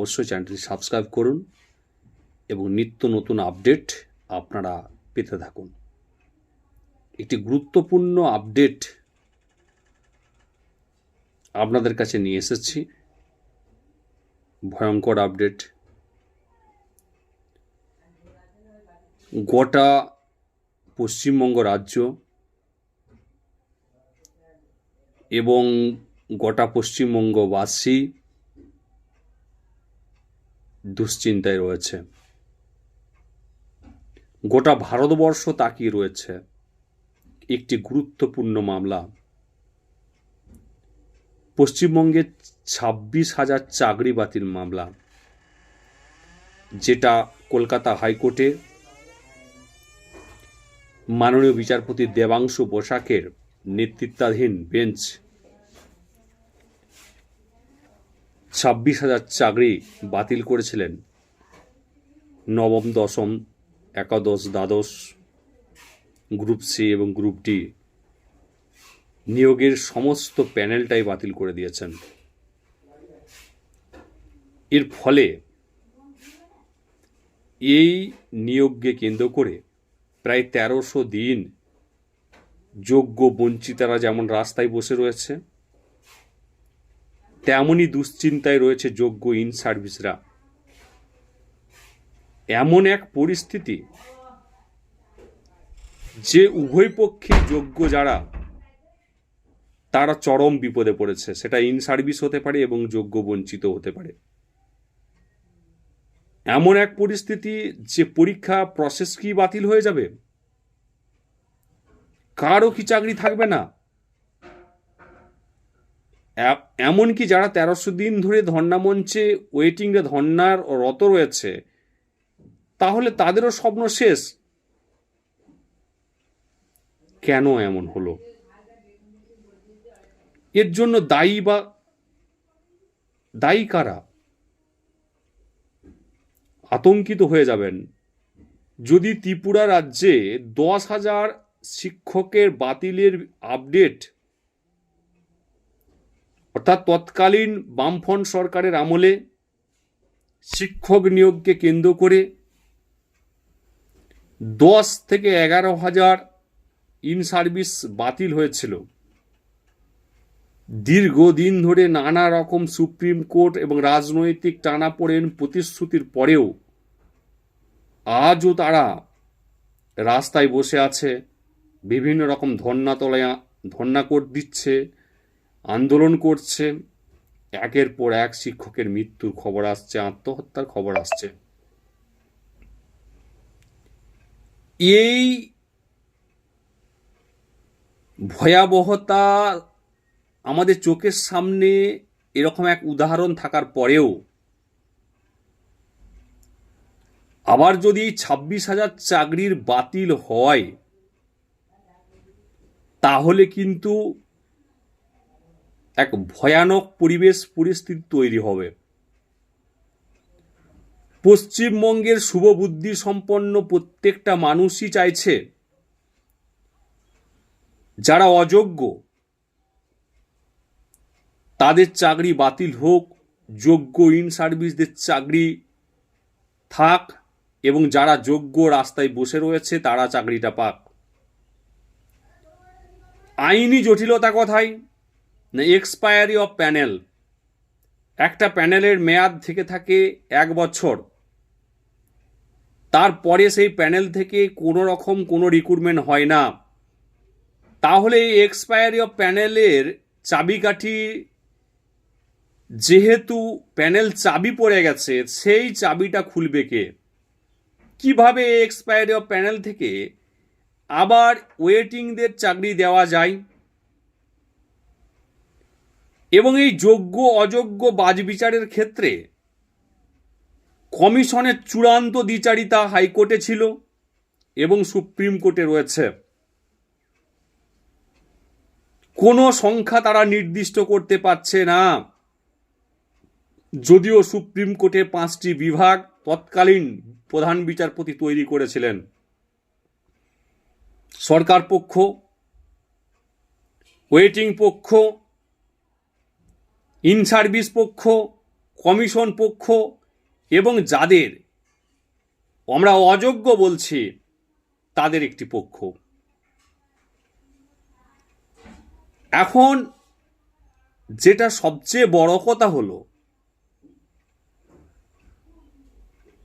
অবশ্যই চ্যানেলটি সাবস্ক্রাইব করুন এবং নিত্য নতুন আপডেট আপনারা পেতে থাকুন। একটি গুরুত্বপূর্ণ আপডেট আপনাদের কাছে নিয়ে এসেছি। ভয়ঙ্কর আপডেট। গোটা পশ্চিমবঙ্গ রাজ্য এবং গোটা পশ্চিমবঙ্গবাসী দুশ্চিন্তায় রয়েছে। গোটা ভারতবর্ষ তাকিয়ে রয়েছে একটি গুরুত্বপূর্ণ মামলা। পশ্চিমবঙ্গে ছাব্বিশ হাজার চাকরি বাতিল মামলা, যেটা কলকাতা হাইকোর্টে মাননীয় বিচারপতি দেবাংশু বসাকের নেতৃত্বাধীন বেঞ্চ ছাব্বিশ হাজার চাকরি বাতিল করেছিলেন। নবম, দশম, একাদশ, দ্বাদশ, গ্রুপ সি এবং গ্রুপ ডি নিয়োগের সমস্ত প্যানেলটাই বাতিল করে দিয়েছেন। এর ফলে এই নিয়োগকে কেন্দ্র করে প্রায় তেরোশো দিন যোগ্য বঞ্চিতারা যেমন রাস্তায় বসে রয়েছে তেমনই দুশ্চিন্তায় রয়েছে যোগ্য ইন সার্ভিসরা। এমন এক পরিস্থিতি যে উভয় পক্ষে যোগ্য যারা, তারা চরম বিপদে পড়েছে। সেটা ইন সার্ভিস হতে পারে এবং যোগ্য বঞ্চিত হতে পারে। এমন এক পরিস্থিতি যে পরীক্ষা প্রসেস কি বাতিল হয়ে যাবে? কারও কি চাকরি থাকবে না? এমনকি যারা তেরোশো দিন ধরে ধর্না মঞ্চে ওয়েটিংয়ে ধর্নার রত রয়েছে, তাহলে তাদেরও স্বপ্ন শেষ? কেন এমন হলো? এর জন্য দায়ী বা দায়ী কারা? আতঙ্কিত হয়ে যাবেন। যদি ত্রিপুরা রাজ্যে দশ হাজার শিক্ষকের বাতিলের আপডেট অর্থাৎ তৎকালীন বামফ্রন্ট সরকারের আমলে শিক্ষক নিয়োগকে কেন্দ্র করে দশ থেকে এগারো হাজার ইন সার্ভিস বাতিল হয়েছিল। দীর্ঘদিন ধরে নানা রকম সুপ্রিম কোর্ট এবং রাজনৈতিক টানাপোড়েন প্রতিশ্রুতির পরেও আজও তারা রাস্তায় বসে আছে, বিভিন্ন রকম ধর্নাতলায় ধর্না কোট দিচ্ছে আন্দোলন করছে। একের পর এক শিক্ষকের মৃত্যুর খবর আসছে, আত্মহত্যার খবর আসছে। এই ভয়াবহতা আমাদের চোখের সামনে এরকম এক উদাহরণ থাকার পরেও আবার যদি ছাব্বিশ হাজার চাকরির বাতিল হয়, তাহলে কিন্তু এক ভয়ানক পরিবেশ পরিস্থিতি তৈরি হবে। পশ্চিমবঙ্গের শুভবুদ্ধি সম্পন্ন প্রত্যেকটা মানুষই চাইছে, যারা অযোগ্য, তাদের চাকরি বাতিল হোক, যোগ্য ইন সার্ভিসদের চাকরি থাক, এবং যারা যোগ্য রাস্তায় বসে রয়েছে, তারা চাকরিটা পাক। আইনি জটিলতা কথায়? এক্সপায়ারি অফ প্যানেল একটা প্যানেলের মেয়াদ থেকে থাকে এক বছর। তারপরে সেই প্যানেল থেকে কোনো রকম কোনো রিক্রুটমেন্ট হয় না। তাহলে এই এক্সপায়ারি অফ প্যানেলের চাবিকাঠি যেহেতু প্যানেল চাবি পড়ে গেছে, সেই চাবিটা খুলবে কে? কীভাবে এক্সপায়ারি অফ প্যানেল থেকে আবার ওয়েটিংদের চাকরি দেওয়া যায়? এবং এই যোগ্য, অযোগ্য বাজবিচারের ক্ষেত্রে কমিশনের চূড়ান্ত দ্বিচারিতা হাইকোর্টে ছিল এবং সুপ্রিম কোর্টে রয়েছে। কোনো সংখ্যা তারা নির্দিষ্ট করতে পারছে না। যদিও সুপ্রিম কোর্টে পাঁচটি বিভাগ তৎকালীন প্রধান বিচারপতি তৈরি করেছিলেন। সরকার পক্ষ, ওয়েটিং পক্ষ ইন সার্ভিস পক্ষ, কমিশন পক্ষ এবং যাদের, আমরা অযোগ্য বলছি, তাদের একটি পক্ষ। এখন যেটা সবচেয়ে বড় কথা হলো,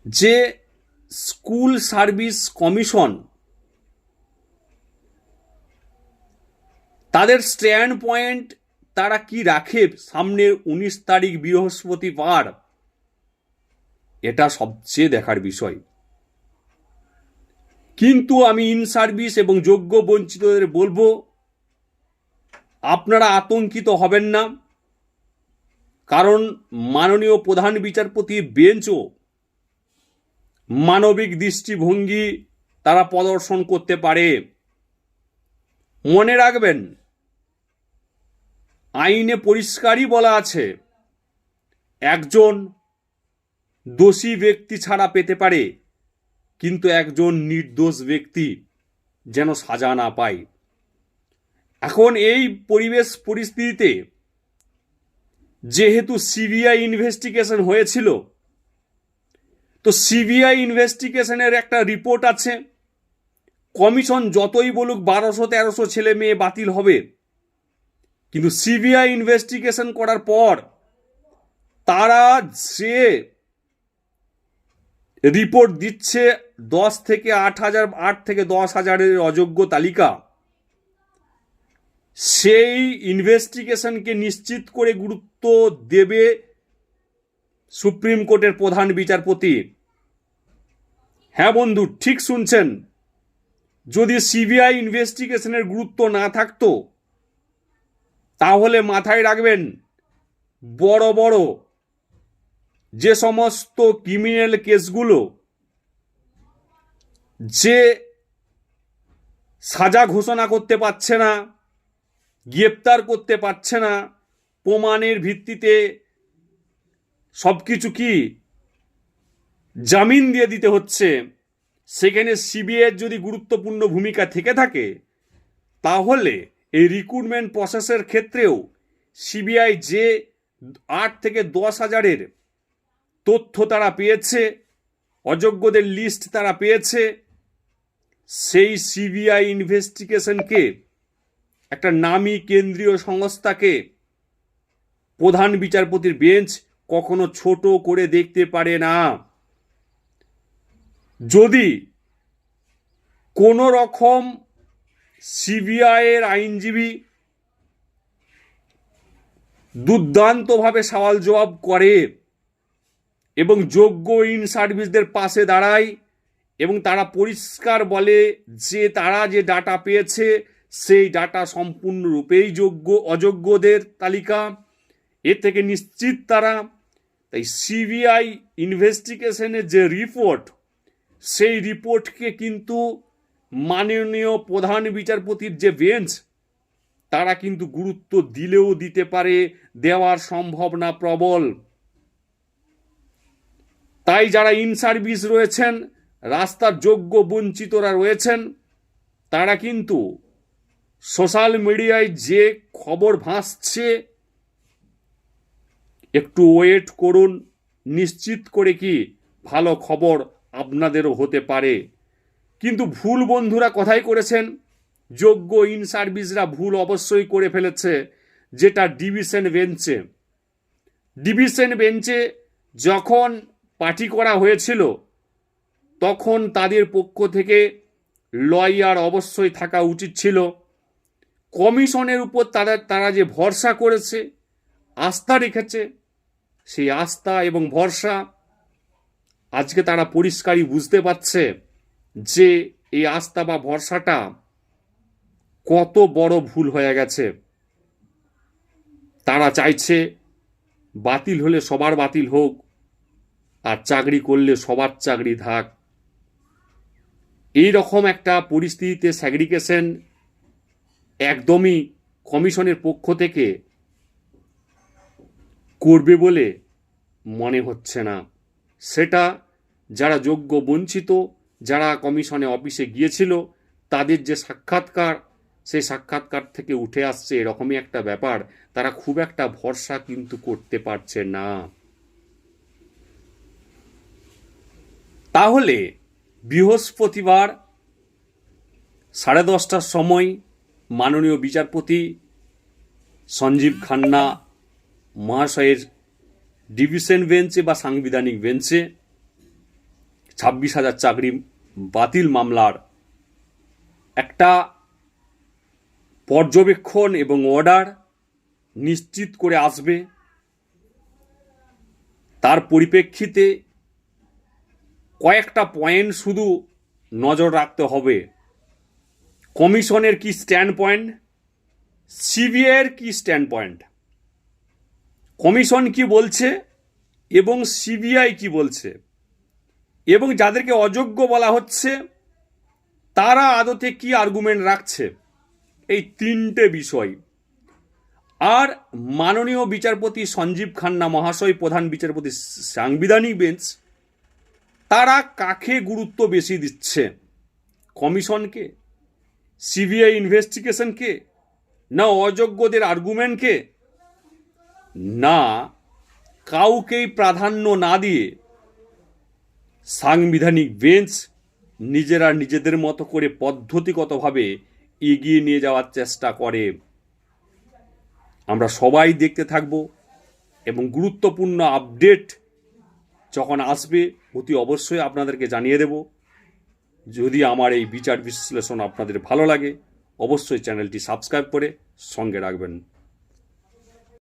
যে স্কুল সার্ভিস কমিশন তাদের স্ট্যান্ড পয়েন্ট তারা কি রাখে সামনের উনিশ তারিখ বৃহস্পতিবার? এটা সবচেয়ে দেখার বিষয়। কিন্তু আমি ইন সার্ভিস এবং যোগ্য বঞ্চিতদের বলব, আপনারা আতঙ্কিত হবেন না। কারণ মাননীয় প্রধান বিচারপতি বেঞ্চও মানবিক দৃষ্টিভঙ্গি তারা প্রদর্শন করতে পারে। মনে রাখবেন আইনে পরিষ্কারই বলা আছে, একজন দোষী ব্যক্তি ছাড়া পেতে পারে, কিন্তু একজন নির্দোষ ব্যক্তি যেন সাজা না পায়। এখন এই পরিবেশ পরিস্থিতিতে যেহেতু সিবিআই ইনভেস্টিগেশন হয়েছিল, তো সিবিআই ইনভেস্টিগেশনের একটা রিপোর্ট আছে, কমিশন যতই বলুক বারোশো তেরোশো ছেলে মেয়ে বাতিল হবে কিন্তু সিবিআই ইনভেস্টিগেশন করার পর তারা যে রিপোর্ট দিচ্ছে দশ থেকে আট হাজার, আট থেকে দশ হাজারের অযোগ্য তালিকা, সেই ইনভেস্টিগেশনকে নিশ্চিত করে গুরুত্ব দেবে সুপ্রিম কোর্টের প্রধান বিচারপতি। হ্যাঁ বন্ধু, ঠিক শুনছেন। যদি সিবিআই ইনভেস্টিগেশনের গুরুত্ব না থাকতো তাহলে মাথায় রাখবেন, বড় বড় যে সমস্ত ক্রিমিনাল কেসগুলো যে সাজা ঘোষণা করতে পারছে না, গ্রেপ্তার করতে পারছে না, প্রমাণের ভিত্তিতে সব কিছু কি জামিন দিয়ে দিতে হচ্ছে, সেখানে সিবিআইয়ের যদি গুরুত্বপূর্ণ ভূমিকা থেকে থাকে, তাহলে এই রিক্রুটমেন্ট প্রসেসের ক্ষেত্রেও সিবিআই যে আট থেকে দশ হাজারের তথ্য তারা পেয়েছে, অযোগ্যদের লিস্ট তারা পেয়েছে, সেই সিবিআই ইনভেস্টিগেশনকে একটা নামী কেন্দ্রীয় সংস্থাকে প্রধান বিচারপতির বেঞ্চ কখনো ছোট করে দেখতে পারে না। যদি কোনো রকম সিবিআইয়ের আইনজীবী দুর্দান্তভাবে সওয়াল জবাব করে এবং যোগ্য ইন সার্ভিসদের পাশে দাঁড়ায় এবং তারা পরিষ্কার বলে যে তারা যে ডাটা পেয়েছে, সেই ডাটা সম্পূর্ণরূপেই যোগ্য, অযোগ্যদের তালিকা। এর থেকে নিশ্চিত তারা। তাই সিবিআই ইনভেস্টিগেশনের যে রিপোর্ট সেই রিপোর্টকে কিন্তু মাননীয় প্রধান বিচারপতির যে বেঞ্চ তারা কিন্তু গুরুত্ব দিলেও দিতে পারে, দেওয়ার সম্ভাবনা প্রবল। তাই যারা ইন সার্ভিস রয়েছেন, রাস্তার যোগ্য বঞ্চিতরা রয়েছেন, তারা কিন্তু সোশ্যাল মিডিয়ায় যে খবর ভাসছে, একটু ওয়েট করুন। নিশ্চিত করে কি ভালো খবর আপনাদেরও হতে পারে। কিন্তু ভুল বন্ধুরা কথাই করেছেন। যোগ্য ইন সার্ভিসরা ভুল অবশ্যই করে ফেলেছে, যেটা ডিভিশন বেঞ্চে ডিভিশন বেঞ্চে যখন পার্টি করা হয়েছিল, তখন তাদের পক্ষ থেকে লয়ার অবশ্যই থাকা উচিত ছিল। কমিশনের উপর তারা তারা যে ভরসা করেছে, আস্থা রেখেছে, সেই আস্থা এবং ভরসা আজকে তারা পরিষ্কারই বুঝতে পারছে। যে এই আস্থা বা ভরসাটা কত বড় ভুল হয়ে গেছে, তারা চাইছে বাতিল হলে সবার বাতিল হোক আর চাকরি করলে সবার চাকরি থাক। এই রকম একটা পরিস্থিতিতে স্যাগ্রিগেশন একদমই কমিশনের পক্ষ থেকে করবে বলে মনে হচ্ছে না। সেটা যারা যোগ্য বঞ্চিত যারা কমিশনে অফিসে গিয়েছিল, তাদের যে সাক্ষাৎকার, সেই সাক্ষাৎকার থেকে উঠে আসছে এরকমই একটা ব্যাপার। তারা খুব একটা ভরসা কিন্তু করতে পারছে না। তাহলে বৃহস্পতিবার সাড়ে দশটার সময় মাননীয় বিচারপতি সঞ্জীব খান্না মহাশয়ের ডিভিশন বেঞ্চে বা সাংবিধানিক বেঞ্চে ছাব্বিশ হাজার চাকরি বাতিল মামলার একটা পর্যবেক্ষণ এবং অর্ডার নিশ্চিত করে আসবে। তার পরিপ্রেক্ষিতে কয়েকটা পয়েন্ট শুধু নজর রাখতে হবে। কমিশনের কি স্ট্যান্ড পয়েন্ট সিবিআইয়ের কি স্ট্যান্ড পয়েন্ট কমিশন কি বলছে এবং সিবিআই কি বলছে? এবং যাদেরকে অযোগ্য বলা হচ্ছে, তারা আদতে কি আর্গুমেন্ট রাখছে? এই তিনটে বিষয়। আর মাননীয় বিচারপতি সঞ্জীব খান্না, মহাশয় প্রধান বিচারপতি সাংবিধানিক বেঞ্চ, তারা কাকে গুরুত্ব বেশি দিচ্ছে? কমিশনকে? সিবিআই ইনভেস্টিগেশনকে? না অযোগ্যদের আর্গুমেন্টকে না, কাউকেই প্রাধান্য না দিয়ে সাংবিধানিক বেঞ্চ নিজেরা নিজেদের মতো করে পদ্ধতিগতভাবে এগিয়ে নিয়ে যাওয়ার চেষ্টা করে। আমরা সবাই দেখতে থাকব এবং গুরুত্বপূর্ণ আপডেট যখন আসবে অতি অবশ্যই আপনাদেরকে জানিয়ে দেব। যদি আমার এই বিচার বিশ্লেষণ আপনাদের ভালো লাগে, অবশ্যই চ্যানেলটি সাবস্ক্রাইব করে সঙ্গে রাখবেন।